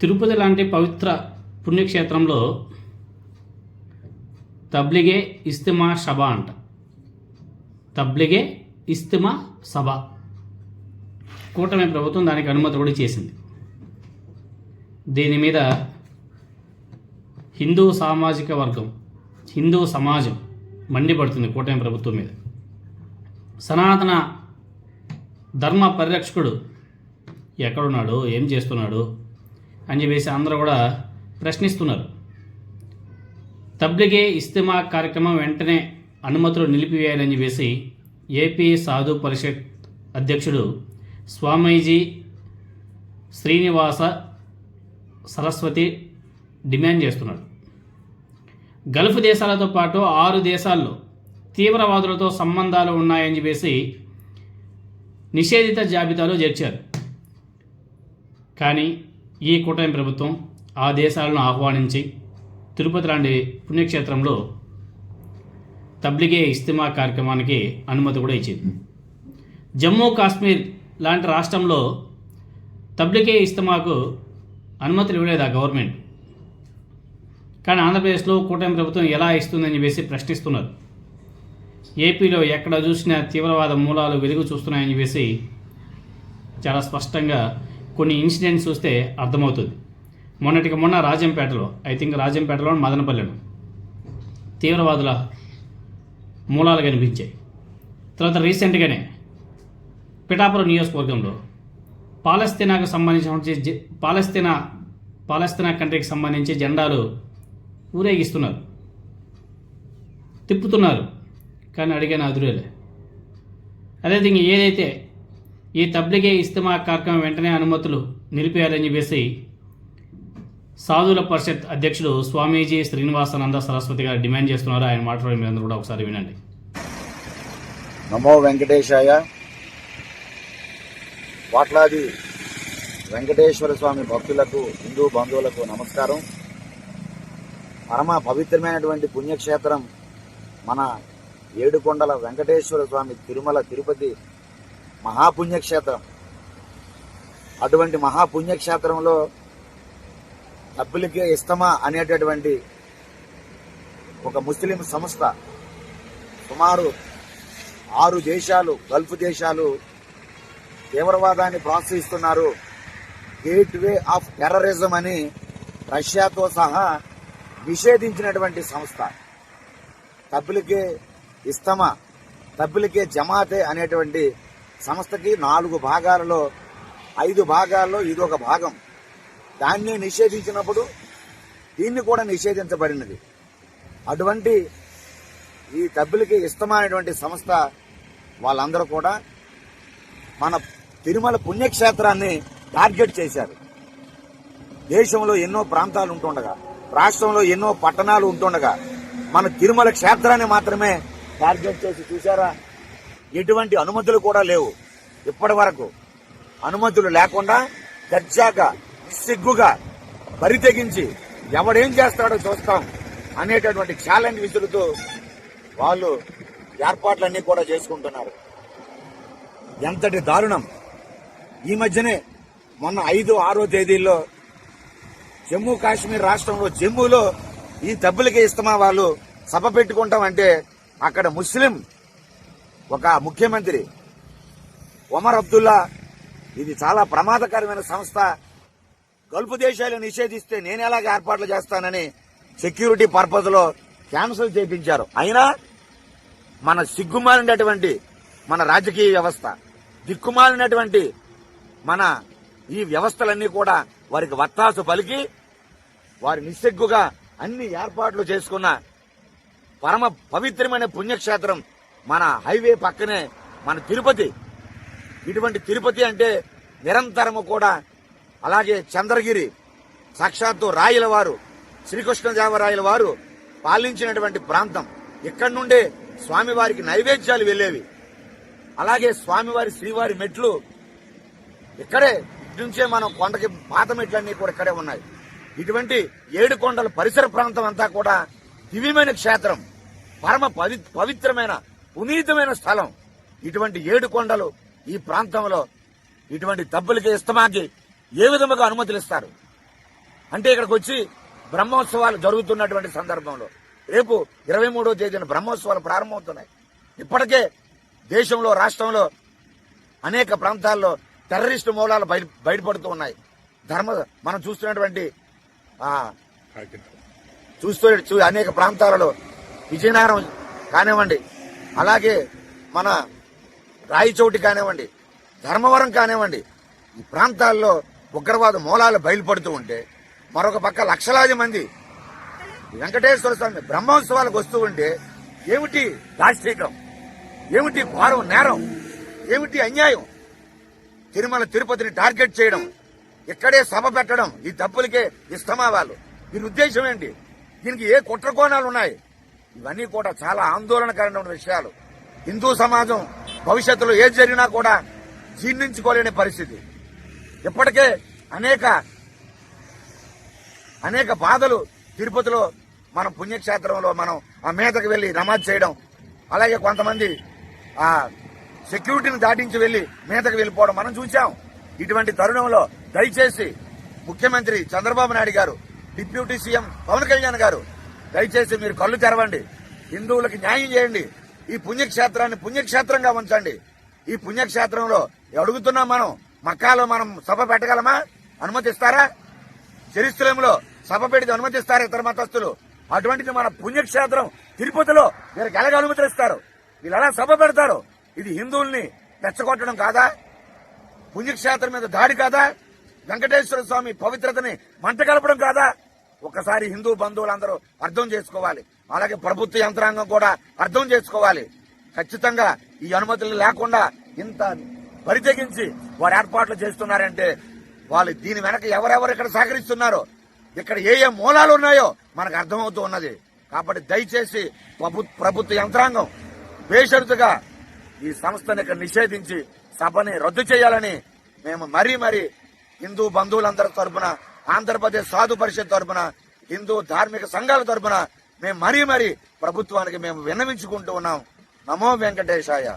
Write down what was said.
తిరుపతి లాంటి పవిత్ర పుణ్యక్షేత్రంలో తబ్లిగే ఇస్తిమా సభ అంట. తబ్లిగే ఇస్తిమా సభ. కూటమి ప్రభుత్వం దానికి అనుమతి కూడా చేసింది దీని మీద హిందూ సామాజిక వర్గం హిందూ సమాజం మండిపడుతుంది కూటమి ప్రభుత్వం మీద. సనాతన ధర్మ పరిరక్షకుడు ఎక్కడున్నాడు? ఏం చేస్తున్నాడు? అని చెప్పేసి అందరూ కూడా ప్రశ్నిస్తున్నారు. తబ్లిగే ఇస్తిమా కార్యక్రమం వెంటనే అనుమతులు నిలిపివేయాలని చెప్పేసి ఏపీ సాధు పరిషత్ అధ్యక్షుడు స్వామీజీ శ్రీనివాస సరస్వతి డిమాండ్ చేస్తున్నాడు గల్ఫ్ దేశాలతో పాటు ఆరు దేశాల్లో తీవ్రవాదులతో సంబంధాలు ఉన్నాయని చెప్పేసి నిషేధిత జాబితాలో చేర్చారు. కానీ ఈ కూటమి ప్రభుత్వం ఆ దేశాలను ఆహ్వానించి తిరుపతి లాంటి పుణ్యక్షేత్రంలో తబ్లిగే ఇస్తిమా కార్యక్రమానికి అనుమతి కూడా ఇచ్చింది. జమ్మూ కాశ్మీర్ లాంటి రాష్ట్రంలో తబ్లిగే ఇస్తమాకు అనుమతులు ఇవ్వలేదు ఆ గవర్నమెంట్. కానీ ఆంధ్రప్రదేశ్లో కూటమి ప్రభుత్వం ఎలా ఇస్తుందని చెప్పేసి ప్రశ్నిస్తున్నారు. ఏపీలో ఎక్కడ చూసినా తీవ్రవాద మూలాలు వెలుగు చూస్తున్నాయని చెప్పేసి చాలా స్పష్టంగా కొన్ని ఇన్సిడెంట్స్ చూస్తే అర్థమవుతుంది. మొన్నటికి మొన్న రాజంపేటలో ఐ థింక్ రాజంపేటలో మదనపల్లెలో తీవ్రవాదుల మూలాలు కనిపించాయి. తర్వాత రీసెంట్గానే పిఠాపురం నియోజకవర్గంలో పాలస్తీనాకు సంబంధించిన పాలస్తీనా పాలస్తీనా కంట్రీకి సంబంధించి జెండాలు ఊరేగిస్తున్నారు. తిప్పుతున్నారు. కానీ అడిగిన అదురేలే. అదే థింగ్ ఏదైతే ఈ తబ్లిగే ఇస్తమా కార్యక్రమం వెంటనే అనుమతులు నిలిపేయాలని చెప్పేసి సాధుల పరిషత్ అధ్యక్షుడు స్వామీజీ శ్రీనివాసానంద సరస్వతి గారు డిమాండ్ చేస్తున్నారు. ఆయన మాట్లాడే మీరు కూడా ఒకసారి వినండి. నమో వెంకటేశాయ. వాట్లాది వెంకటేశ్వర స్వామి భక్తులకు హిందూ బంధువులకు నమస్కారం. పరమ పవిత్రమైనటువంటి పుణ్యక్షేత్రం మన ఏడుకొండల వెంకటేశ్వర స్వామి తిరుమల తిరుపతి మహాపుణ్యక్షేత్రం. అటువంటి మహాపుణ్యక్షేత్రంలో డబ్బులకే ఇస్తమా అనేటటువంటి ఒక ముస్లిం సంస్థ సుమారు ఆరు దేశాలు గల్ఫ్ దేశాలు తీవ్రవాదాన్ని ప్రోత్సహిస్తున్నారు. గేట్ వే ఆఫ్ టెర్రరిజం అని రష్యాతో సహా నిషేధించినటువంటి సంస్థ. తబ్బులకే ఇస్తమా తబ్బులకే జమాతే అనేటువంటి సంస్థకి నాలుగు భాగాలలో ఐదు భాగాల్లో ఇది ఒక భాగం. దాన్ని నిషేధించినప్పుడు దీన్ని కూడా నిషేధించబడినది. అటువంటి ఈ డబ్బులకి ఇష్టమైనటువంటి సంస్థ వాళ్ళందరూ కూడా మన తిరుమల పుణ్యక్షేత్రాన్ని టార్గెట్ చేశారు. దేశంలో ఎన్నో ప్రాంతాలు ఉంటుండగా రాష్ట్రంలో ఎన్నో పట్టణాలు ఉంటుండగా మన తిరుమల క్షేత్రాన్ని మాత్రమే టార్గెట్ చేసి చూసారా ఎటువంటి అనుమతులు కూడా లేవు. ఇప్పటి వరకు అనుమతులు లేకుండా దర్జాగా సిగ్గుగా బరి తెగించి ఎవడేం చేస్తాడో చూస్తాం అనేటటువంటి ఛాలెంజ్ విసురుతూ వాళ్ళు ఏర్పాట్లన్నీ కూడా చేసుకుంటున్నారు. ఎంతటి దారుణం. ఈ మధ్యనే మొన్న ఐదు ఆరో తేదీల్లో జమ్మూ కాశ్మీర్ రాష్ట్రంలో జమ్మూలో ఈ డబ్బులకి ఇస్తామా వాళ్ళు సభ పెట్టుకుంటామంటే అక్కడ ముస్లిం ఒక ముఖ్యమంత్రి. ఒమర్ అబ్దుల్లా ఇది చాలా ప్రమాదకరమైన సంస్థ. గల్ఫ్ దేశాలు నిషేధిస్తే నేను ఎలాగ ఏర్పాట్లు చేస్తానని సెక్యూరిటీ పర్పస్లో క్యాన్సిల్ చేయించారు. అయినా మన సిగ్గుమాలినటువంటి మన రాజకీయ వ్యవస్థ దిక్కుమాలినటువంటి మన ఈ వ్యవస్థలన్నీ కూడా వారికి వత్తాసు పలికి వారి నిస్సిగ్గుగా అన్ని ఏర్పాట్లు చేసుకున్న పరమ పవిత్రమైన పుణ్యక్షేత్రం మన హైవే పక్కనే మన తిరుపతి. ఇటువంటి తిరుపతి అంటే నిరంతరము కూడా అలాగే చంద్రగిరి సాక్షాత్తు రాయల వారు శ్రీకృష్ణదేవరాయల వారు పాలించినటువంటి ప్రాంతం. ఇక్కడి నుండే స్వామివారికి నైవేద్యాలు వెళ్ళేవి. అలాగే స్వామివారి శ్రీవారి మెట్లు ఇక్కడే నుంచే మనం కొండకి పాత మెట్లన్నీ కూడా ఇక్కడే ఉన్నాయి. ఇటువంటి ఏడు కొండల పరిసర ప్రాంతం అంతా కూడా దివ్యమైన క్షేత్రం. పరమ పవిత్రమైన పునీతమైన స్థలం. ఇటువంటి ఏడు కొండలు ఈ ప్రాంతంలో ఇటువంటి దబ్బులకి ఇస్తమాకి ఏ విధముగా అనుమతులు ఇస్తారు అంటే ఇక్కడికి వచ్చి బ్రహ్మోత్సవాలు జరుగుతున్నటువంటి సందర్భంలో రేపు ఇరవై మూడో తేదీన బ్రహ్మోత్సవాలు ప్రారంభమవుతున్నాయి. ఇప్పటికే దేశంలో రాష్ట్రంలో అనేక ప్రాంతాల్లో టెర్రరిస్టు మూలాలు బయట బయటపడుతూ ఉన్నాయి. ధర్మ మనం చూస్తున్నటువంటి చూస్తూ చూ- అనేక ప్రాంతాలలో విజయనగరం కానివ్వండి అలాగే మన రాయచోటి కానివ్వండి ధర్మవరం కానివ్వండి ఈ ప్రాంతాల్లో ఉగ్రవాద మూలాలు బయలుపడుతూ ఉంటే మరొక పక్క లక్షలాది మంది వెంకటేశ్వర స్వామి బ్రహ్మోత్సవాలకు వస్తూ ఉంటే ఏమిటి దాష్టీకం ఏమిటి భారం నేరం? ఏమిటి అన్యాయం? తిరుమల తిరుపతిని టార్గెట్ చేయడం ఇక్కడే సభ పెట్టడం ఈ తప్పులకే ఇష్టమా వాళ్ళు? దీని ఉద్దేశం ఏంటి? దీనికి ఏ కుట్ర కోణాలు ఉన్నాయి? ఇవన్నీ కూడా చాలా ఆందోళనకరమైన విషయాలు. హిందూ సమాజం భవిష్యత్తులో ఏది జరిగినా కూడా జీర్ణించుకోలేని పరిస్థితి. ఇప్పటికే అనేక అనేక బాధలు తిరుపతిలో మనం పుణ్యక్షేత్రంలో మనం ఆ మేతకు వెళ్ళి నమాజ్ చేయడం అలాగే కొంతమంది ఆ సెక్యూరిటీని దాటించి వెళ్ళి మేతకు వెళ్ళిపోవడం మనం చూసాం ఇటువంటి తరుణంలో దయచేసి ముఖ్యమంత్రి చంద్రబాబు నాయుడు గారు డిప్యూటీ సీఎం పవన్ కళ్యాణ్ గారు దయచేసి మీరు కళ్ళు తెరవండి. హిందువులకు న్యాయం చేయండి. ఈ పుణ్యక్షేత్రాన్ని పుణ్యక్షేత్రంగా ఉంచండి. ఈ పుణ్యక్షేత్రంలో అడుగుతున్నాం మనం. మక్కాలో మనం సభ పెట్టగలమా? అనుమతిస్తారా? చరిత్రంలో సభ పెడితే అనుమతిస్తారు ఇతర మతస్థులు? అటువంటిది మన పుణ్యక్షేత్రం తిరుపతిలో వీరికి ఎలాగ అనుమతిస్తారు? వీళ్ళు ఎలా సభ పెడతారు? ఇది హిందువుల్ని రెచ్చగొట్టడం కాదా? పుణ్యక్షేత్రం మీద దాడి కాదా? వెంకటేశ్వర స్వామి పవిత్రతని మంట కలపడం కాదా? ఒకసారి హిందూ బంధువులందరూ అర్థం చేసుకోవాలి. అలాగే ప్రభుత్వ యంత్రాంగం కూడా అర్థం చేసుకోవాలి. ఖచ్చితంగా ఈ అనుమతులు లేకుండా ఇంత బరితెగించి వారు ఏర్పాట్లు చేస్తున్నారంటే వాళ్ళు దీని వెనక ఎవరెవరు ఇక్కడ సహకరిస్తున్నారో ఇక్కడ ఏ ఏ మూలాలు ఉన్నాయో మనకు అర్థమవుతూ ఉన్నది. కాబట్టి దయచేసి ప్రభుత్వ యంత్రాంగం బేషరతుగా ఈ సంస్థను ఇక్కడ నిషేధించి సభని రద్దు చేయాలని మేము మరీ మరీ హిందూ బంధువులందరి తరపున ఆంధ్రప్రదేశ్ సాధు పరిషత్ తరఫున హిందూ ధార్మిక సంఘాల తరఫున మేము మరీ మరీ ప్రభుత్వానికి మేము విన్నవించుకుంటూ ఉన్నాం. నమో వెంకటేశాయ.